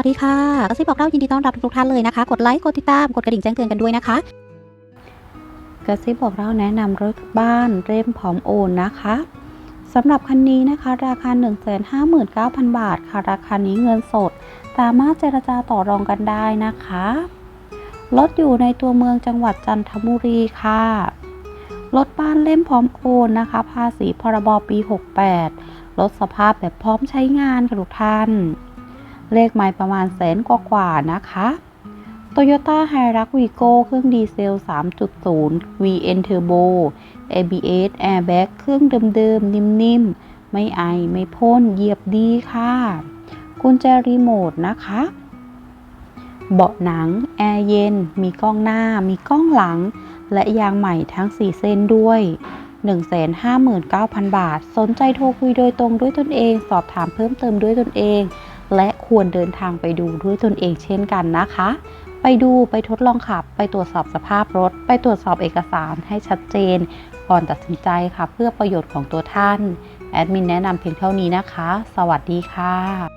วัสดีค่ะกระซิบบอกเล่ายินดีต้อนรับทุกท่านเลยนะคะ กดไลค์ กดติดตาม กดกระดิ่งแจ้งเตือนกันด้วยนะคะกระซิบบอกเล่าแนะนำรถบ้านเร่มพร้อมโอนนะคะสำหรับคันนี้นะคะ ราคา 159,000 บาทค่ะ ราคานี้เงินสด สามารถเจรจาต่อรองกันได้นะคะรถอยู่ในตัวเมืองจังหวัดจันทบุรีค่ะรถบ้านเล่มพร้อมโอนนะคะ ภาษีพรบปี 68 รถสภาพแบบพร้อมใช้งานค่ะทุกท่าน เลขไม้ประมาณแสนกว่าๆนะคะ Toyota h i r u x Vigo เครื่องดีเซล 3.0 VN Turbo ABS Airbag เครื่องเดิมๆ นิ่มๆ ไม่ไอ ไม่พ่น เหยียบดีค่ะ กุญแจรีโมทนะคะ เบาะหนัง แอร์เย็น มีกล้องหน้า มีกล้องหลัง และยางใหม่ทั้ง 4 เส้นด้วย 159,000 บาท สนใจโทรคุยโดยตรงด้วยตนเอง สอบถามเพิ่มเติมด้วยตนเอง และควรเดินทางไปดูด้วยตนเองเช่นกันนะคะ ไปดูไปทดลองขับ ไปตรวจสอบสภาพรถ ไปตรวจสอบเอกสารให้ชัดเจน ก่อนตัดสินใจค่ะ เพื่อประโยชน์ของตัวท่าน แอดมินแนะนำเพียงเท่านี้นะคะ สวัสดีค่ะ